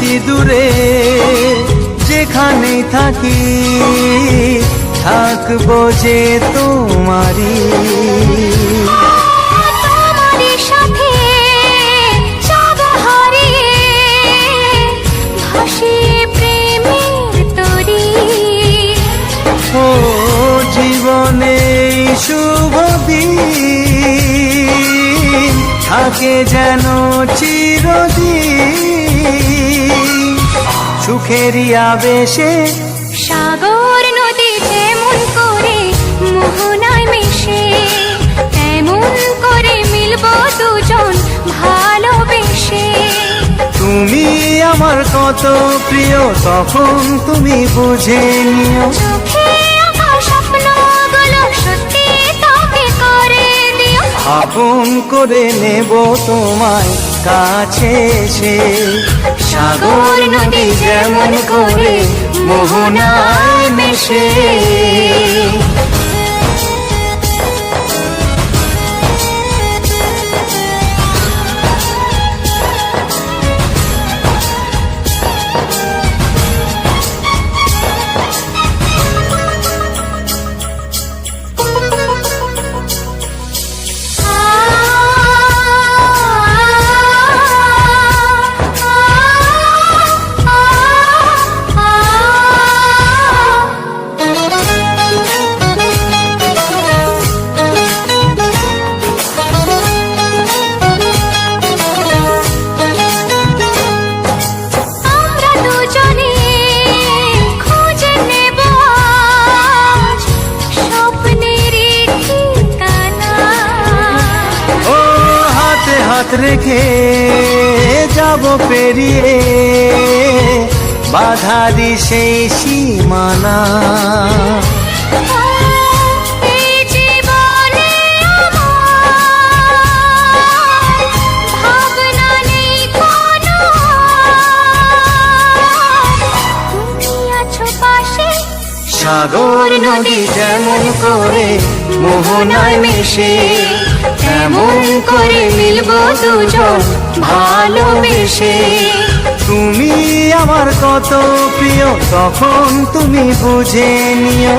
কি দূরে যেখানে থাকি থাকব যে তোমারি তোমারই জীবনে শুভ থাকে যেন চিরদিন। সুখেরই আবেশে। সাগর নদী যেমন করে মোহনায় মিশে। তেমন করে মিলব দুজন ভালোবেসে। তুমি আমার কত প্রিয় তখন তুমি বুঝে নিও। আপন করে নেব তোমায় কাছে এসে। সাগর নদী যেমন করে মোহনায় মেশে। রেখে যাব পেরিয়ে। বাধারি সেই সীমানা। সাগর নদী যেমন করে মোহনায় মিশে। তেমন করে মিলব দুজন? ভালোবেসে তুমি আমার কত প্রিয় তখন তুমি বুঝে নিও।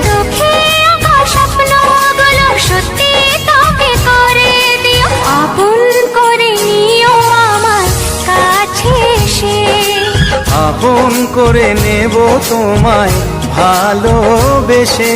আপন করে নেব তোমায় ভালোবেসে।